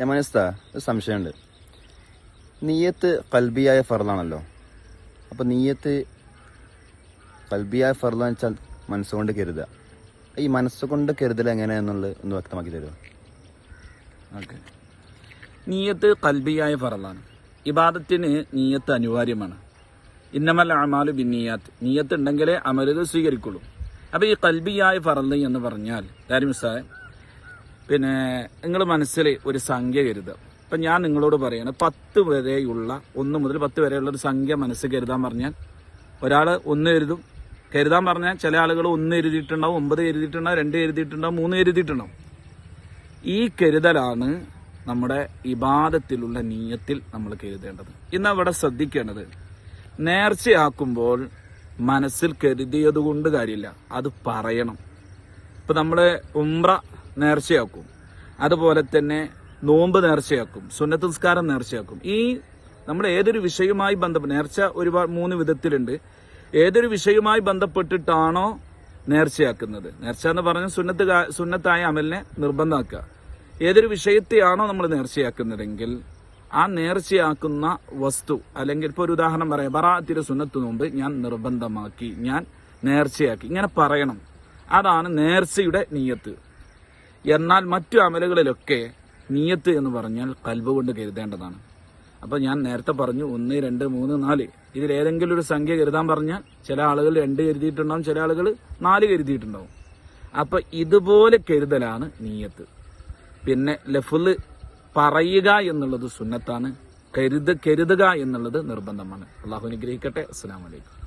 യമനസ്ത ഒരു സംശയമുണ്ട്. നീയത്ത് കൽബിയായ ഫർദാണല്ലോ. അപ്പോൾ നീയത്ത് കൽബിയായ ഫർദാന്ന് വെച്ചാൽ മനസ്സുകൊണ്ട് കരുതുക ഈ മനസ്സുകൊണ്ട് കരുതൽ എങ്ങനെയാണെന്നുള്ളത് ഒന്ന് വ്യക്തമാക്കി തരുമോ? ഓക്കെ. നീയത്ത് കൽബിയായ ഫറലാണ് ഇബാദത്തിന് നീയത്ത് അനിവാര്യമാണ്. ഇന്നമൽ അമാലു ബിന്നിയാത്ത്. നീയത്ത് ഉണ്ടെങ്കിലേ അമലുകൾ സ്വീകരിക്കുള്ളൂ. അപ്പോൾ ഈ കൽബിയായ ഫറൽ എന്ന് പറഞ്ഞാൽ കാര്യം മിസ്സായ പിന്നെ നിങ്ങൾ മനസ്സിൽ ഒരു സംഖ്യ കരുതുക. ഇപ്പം ഞാൻ നിങ്ങളോട് പറയാണ് പത്ത് വരെയുള്ള ഒന്ന് മുതൽ പത്ത് വരെയുള്ള ഒരു സംഖ്യ മനസ്സിൽ കരുതാൻ പറഞ്ഞാൽ ഒരാൾ ഒന്ന് എഴുതും കരുതാൻ പറഞ്ഞാൽ ചില ആളുകൾ ഒന്ന് എഴുതിയിട്ടുണ്ടാവും ഒമ്പത് എഴുതിയിട്ടുണ്ടാവും രണ്ട് എഴുതിയിട്ടുണ്ടാവും മൂന്ന് എഴുതിയിട്ടുണ്ടാവും. ഈ കരുതലാണ് നമ്മുടെ ഇബാദത്തിലുള്ള നീയത്തിൽ നമ്മൾ കരുതേണ്ടത്. ഇന്ന് അവിടെ ശ്രദ്ധിക്കേണ്ടത് നേർച്ചയാക്കുമ്പോൾ മനസ്സിൽ കരുതിയത് കൊണ്ട് കാര്യമില്ല അത് പറയണം. ഇപ്പം നമ്മൾ ഉംറ നേർച്ചയാക്കും. അതുപോലെ തന്നെ നോമ്പ് നേർച്ചയാക്കും സുന്നത്ത് നേർച്ചയാക്കും. ഈ നമ്മൾ ഏതൊരു വിഷയവുമായി ബന്ധപ്പെട്ട് നേർച്ച ഒരുപാട് മൂന്ന് വിധത്തിലുണ്ട്. ഏതൊരു വിഷയവുമായി ബന്ധപ്പെട്ടിട്ടാണോ നേർച്ചയാക്കുന്നത്? നേർച്ച എന്ന് പറഞ്ഞ സുന്നത്ത് സുന്നത്തായ അമലിനെ നിർബന്ധമാക്കുക ഏതൊരു വിഷയത്തെയാണോ നമ്മൾ നേർച്ചയാക്കുന്നതെങ്കിൽ ആ നേർച്ചയാക്കുന്ന വസ്തു അല്ലെങ്കിൽ ഇപ്പോൾ ഒരു ഉദാഹരണം പറയാം. ബറാത്തിര സുന്നത്ത് നോമ്പ് ഞാൻ നിർബന്ധമാക്കി ഞാൻ നേർച്ചയാക്കി. ഇങ്ങനെ പറയണം. അതാണ് നേർച്ചയുടെ നീയത്ത്. എന്നാൽ മറ്റു അമലുകളിലൊക്കെ നീയത്ത് എന്ന് പറഞ്ഞാൽ കൽബ് കൊണ്ട് കരുതേണ്ടതാണ്. അപ്പോൾ ഞാൻ നേരത്തെ പറഞ്ഞു ഒന്ന് രണ്ട് മൂന്ന് നാല്. ഇതിൽ ഏതെങ്കിലും ഒരു സംഖ്യ കരുതാൻ പറഞ്ഞാൽ ചില ആളുകൾ രണ്ട് കരുതിയിട്ടുണ്ടാവും ചില ആളുകൾ നാല് കരുതിയിട്ടുണ്ടാവും. അപ്പോൾ ഇതുപോലെ കരുതലാണ് നീയത്ത്. പിന്നെ ലഫുൽ പറയുക എന്നുള്ളത് സുന്നത്താണ് കരുത് കരുതുക എന്നുള്ളത് നിർബന്ധമാണ്. അള്ളാഹു അനുഗ്രഹിക്കട്ടെ. അസ്സാം വലൈക്കും